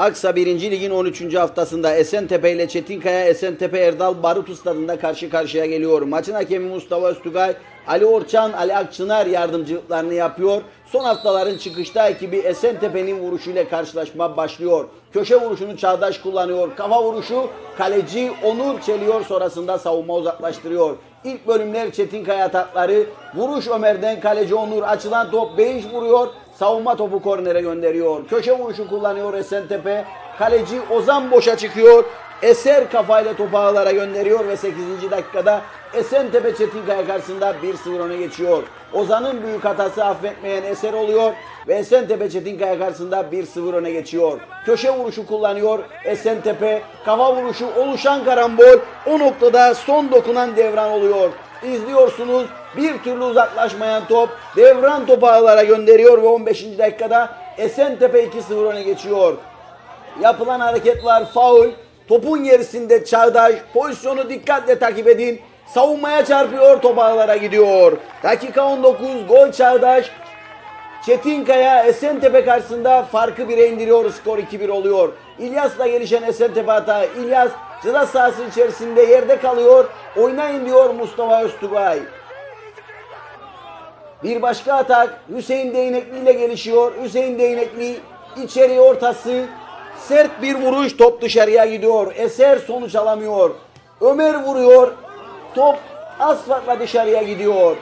Aksa 1. Lig'in 13. haftasında Esentepe ile Çetinkaya Esentepe Erdal Barut Stadında karşı karşıya geliyor. Maçın hakemi Mustafa Öztugay, Ali Orçan, Ali Akçınar yardımcılıklarını yapıyor. Son haftaların çıkışta ekibi Esentepe'nin vuruşuyla karşılaşma başlıyor. Köşe vuruşunu Çağdaş kullanıyor. Kafa vuruşu kaleci Onur çeliyor sonrasında savunma uzaklaştırıyor. İlk bölümler Çetinkaya atakları. Vuruş Ömer'den kaleci Onur açılan top Beyiş vuruyor. Savunma topu kornere gönderiyor. Köşe vuruşu kullanıyor Esentepe. Kaleci Ozan boşa çıkıyor. Eser kafayla topu ağlara gönderiyor ve 8. dakikada Esentepe Çetinkaya karşısında 1-0 öne geçiyor. Ozan'ın büyük hatası affetmeyen Eser oluyor ve Esentepe Çetinkaya karşısında 1-0 öne geçiyor. Köşe vuruşu kullanıyor Esentepe. Kafa vuruşu oluşan karambol o noktada son dokunan devran oluyor. İzliyorsunuz bir türlü uzaklaşmayan top devran topu ağlara gönderiyor ve 15. dakikada Esentepe 2-0 öne geçiyor. Yapılan hareket var faul. Topun gerisinde Çağdaş pozisyonu dikkatle takip edin. Savunmaya çarpıyor top ağlara gidiyor. Dakika 19 gol Çağdaş. Çetinkaya Esentepe karşısında farkı 1'e indiriyor. Skor 2-1 oluyor. İlyas'la gelişen Esentepe hata. İlyas ceza sahası içerisinde yerde kalıyor. Oynayın diyor Mustafa Öztugay. Bir başka atak Hüseyin Değnekli ile gelişiyor. Hüseyin Değnekli içeri ortası. Sert bir vuruş top dışarıya gidiyor. Eser sonuç alamıyor. Ömer vuruyor. Top asfaltla dışarıya gidiyor.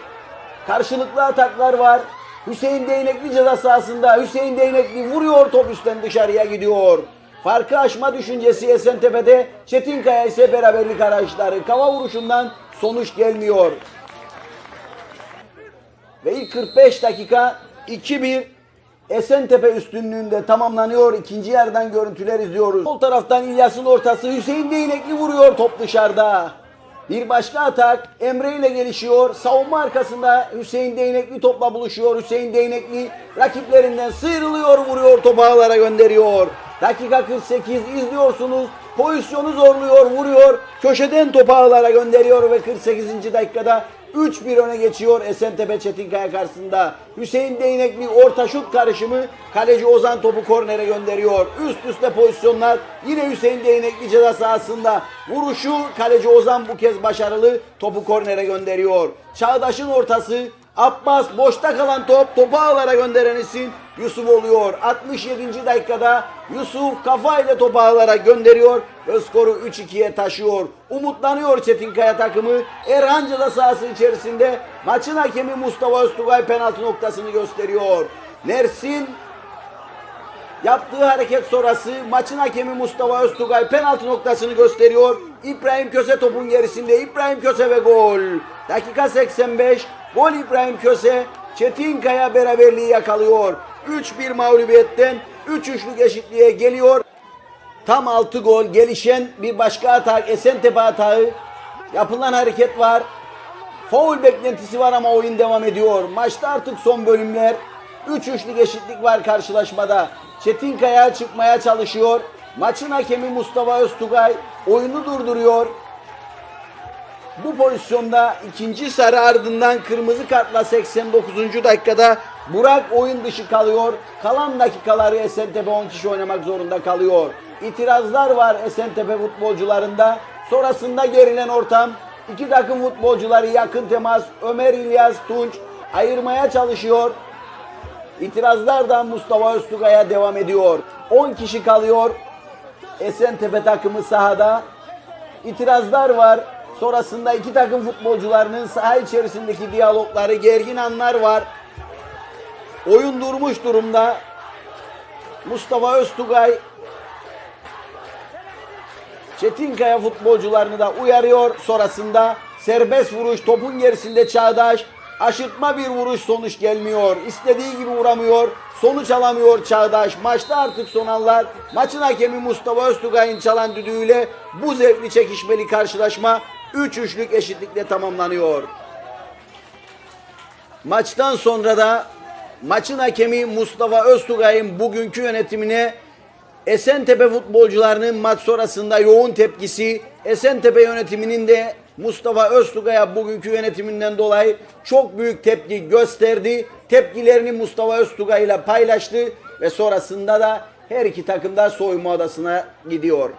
Karşılıklı ataklar var. Hüseyin Değnekli ceza sahasında. Hüseyin Değnekli vuruyor top üstten dışarıya gidiyor. Farkı aşma düşüncesi Esentepe'de. Çetinkaya ise beraberlik arayışları. Kava vuruşundan sonuç gelmiyor. Ve ilk 45 dakika 2-1 Esentepe üstünlüğünde tamamlanıyor. İkinci yerden görüntüler izliyoruz. Sol taraftan İlyas'ın ortası Hüseyin Değnekli vuruyor top dışarıda. Bir başka atak Emre ile gelişiyor. Savunma arkasında Hüseyin Değnekli topla buluşuyor. Hüseyin Değnekli rakiplerinden sıyrılıyor, vuruyor topu ağlara gönderiyor. Dakika 48 izliyorsunuz. Pozisyonu zorluyor, vuruyor. Köşeden topu ağlara gönderiyor ve 48. dakikada 3-1 öne geçiyor Esentepe Çetinkaya karşısında. Hüseyin Değnekli orta şut karışımı kaleci Ozan topu kornere gönderiyor. Üst üste pozisyonlar yine Hüseyin Değnekli ceza sahasında. Vuruşu kaleci Ozan bu kez başarılı topu kornere gönderiyor. Çağdaş'ın ortası Abbas boşta kalan top topu ağlara gönderen isim Yusuf oluyor. 67. dakikada Yusuf kafayla topu ağlara gönderiyor ve skoru 3-2'ye taşıyor. Umutlanıyor Çetinkaya takımı. Erhan ceza sahası içerisinde maçın hakemi Mustafa Öztugay penaltı noktasını gösteriyor. Mersin Yaptığı hareket sonrası maçın hakemi Mustafa Öztugay penaltı noktasını gösteriyor. İbrahim Köse topun gerisinde. İbrahim Köse ve gol. Dakika 85. Gol İbrahim Köse. Çetinkaya beraberliği yakalıyor. 3-1 mağlubiyetten 3-3'lük eşitliğe geliyor. Tam 6 gol gelişen bir başka atak Esentepe atağı. Yapılan hareket var. Foul beklentisi var ama oyun devam ediyor. Maçta artık son bölümler. 3-3'lük eşitlik var karşılaşmada. Çetinkaya çıkmaya çalışıyor. Maçın hakemi Mustafa Öztugay oyunu durduruyor. Bu pozisyonda ikinci sarı ardından kırmızı kartla 89. dakikada Burak oyun dışı kalıyor. Kalan dakikaları Esentepe 10 kişi oynamak zorunda kalıyor. İtirazlar var Esentepe futbolcularında. Sonrasında gerilen ortam. İki takım futbolcuları yakın temas. Ömer İlyas Tunç ayırmaya çalışıyor. İtirazlar da Mustafa Öztugay'a devam ediyor. 10 kişi kalıyor. Esentepe takımı sahada. İtirazlar var. Sonrasında iki takım futbolcularının saha içerisindeki diyalogları, gergin anlar var. Oyun durmuş durumda. Mustafa Öztugay Çetinkaya futbolcularını da uyarıyor. Sonrasında serbest vuruş topun gerisinde Çağdaş. Aşırtma bir vuruş sonuç gelmiyor. İstediği gibi vuramıyor. Sonuç alamıyor Çağdaş. Maçta artık son anlar. Maçın hakemi Mustafa Öztugay'ın çalan düdüğüyle bu zevkli çekişmeli karşılaşma 3-3'lük eşitlikle tamamlanıyor. Maçtan sonra da maçın hakemi Mustafa Öztugay'ın bugünkü yönetimine Esentepe futbolcularının maç sonrasında yoğun tepkisi, Esentepe yönetiminin de Mustafa Öztugay'a bugünkü yönetiminden dolayı çok büyük tepki gösterdi. Tepkilerini Mustafa Öztugay ile paylaştı ve sonrasında da Her iki takım da soyunma odasına gidiyor.